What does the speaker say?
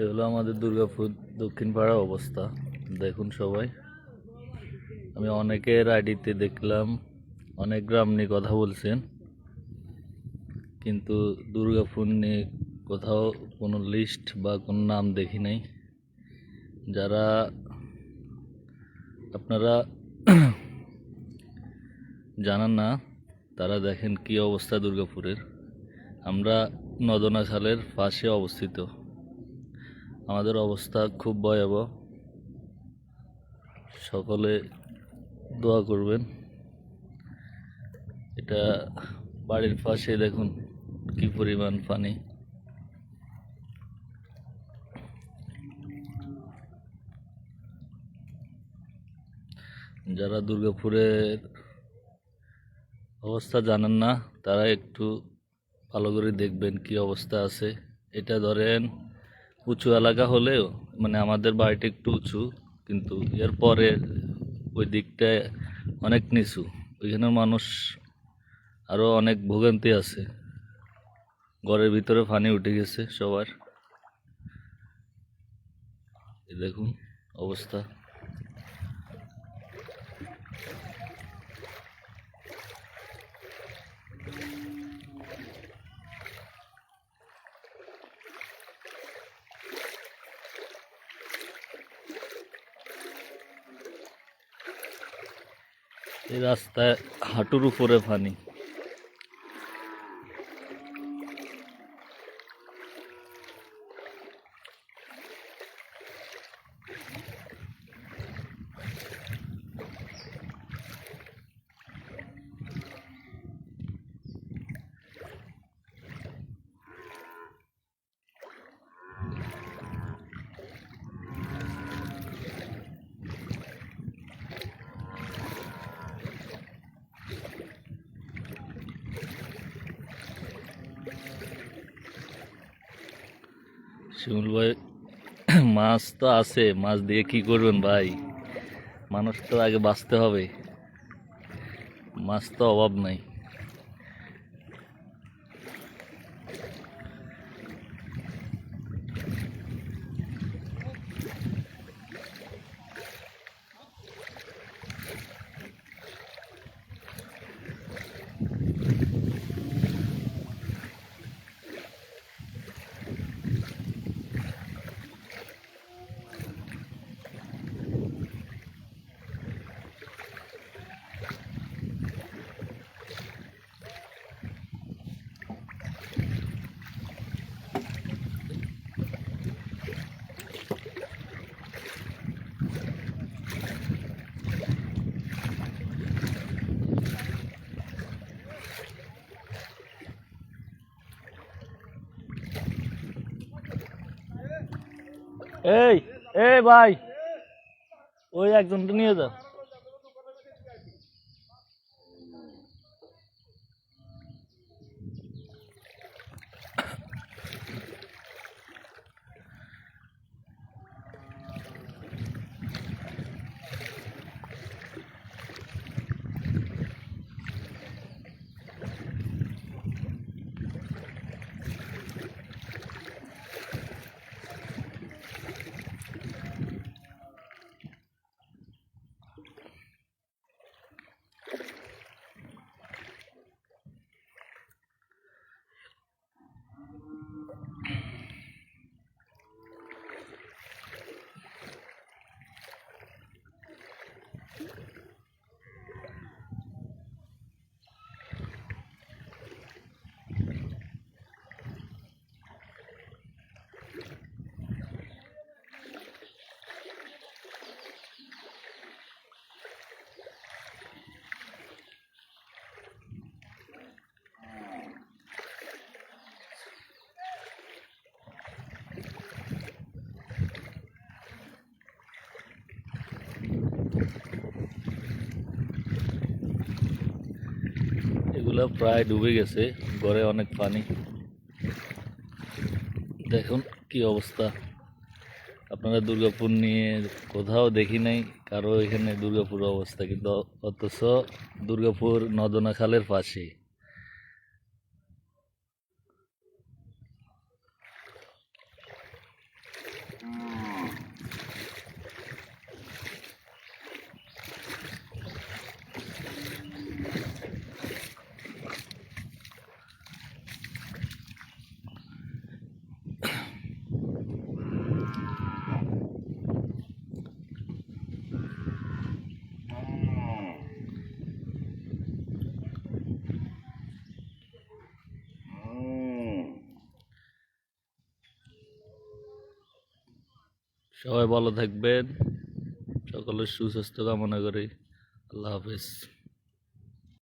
এ হলো আমাদের দুর্গাপুর দক্ষিণ পাড়া অবস্থা। দেখুন সবাই। আমি অনেকের আইডিতে দেখলাম, অনেক গ্রাম নিয়ে কথা বলছেন, কিন্তু দুর্গাপুর নিয়ে কোথাও কোনো লিস্ট বা কোনো নাম দেখি নাই। যারা, আপনারা জানান না, তারা দেখেন কি অবস্থা দুর্গাপুরের। আমরা নদনা খালের পাশে অবস্থিত। আমাদের অবস্থা খুব ভয়াবহ। সকলে দোয়া করবেন। এটা বাড়ির পাশে দেখুন কি পরিমাণ পানি। যারা দুর্গাপুরের অবস্থা জানেন না, তারা একটু ভালো করে দেখবেন কি অবস্থা আছে। এটা ধরেন উঁচু এলাকা হলেও মানে আমাদের বাড়িটা একটু উঁচু, কিন্তু এর পরে ওই দিকটায় অনেক নিচু। ওইখানে মানুষ আরও অনেক ভোগান্তি আছে। ঘরের ভিতরে ফানি উঠে গেছে সবার। দেখুন অবস্থা। এই রাস্তায় হাঁটুর উপরে পানি। শিমুল ভাই, মাছ তো আছে, মাছ দিয়ে কি করবেন ভাই? মানুষ তো আগে বাঁচতে হবে। মাছ তো অভাব নাই। এই এই ভাই ওই একজনটা নিয়ে যাও ঘরগুলো প্রায় ডুবে গেছে, ঘরে অনেক পানি। দেখুন কি অবস্থা। আপনারা দুর্গাপুর নিয়ে কোথাও দেখি নাই, কারও এখানে দুর্গাপুর অবস্থা, কিন্তু অথচ দুর্গাপুর নদনা খালের পাশেই। সবাই ভালো থাকবেন। সকলের সুস্বাস্থ্য কামনা করি। আল্লাহ হাফেজ।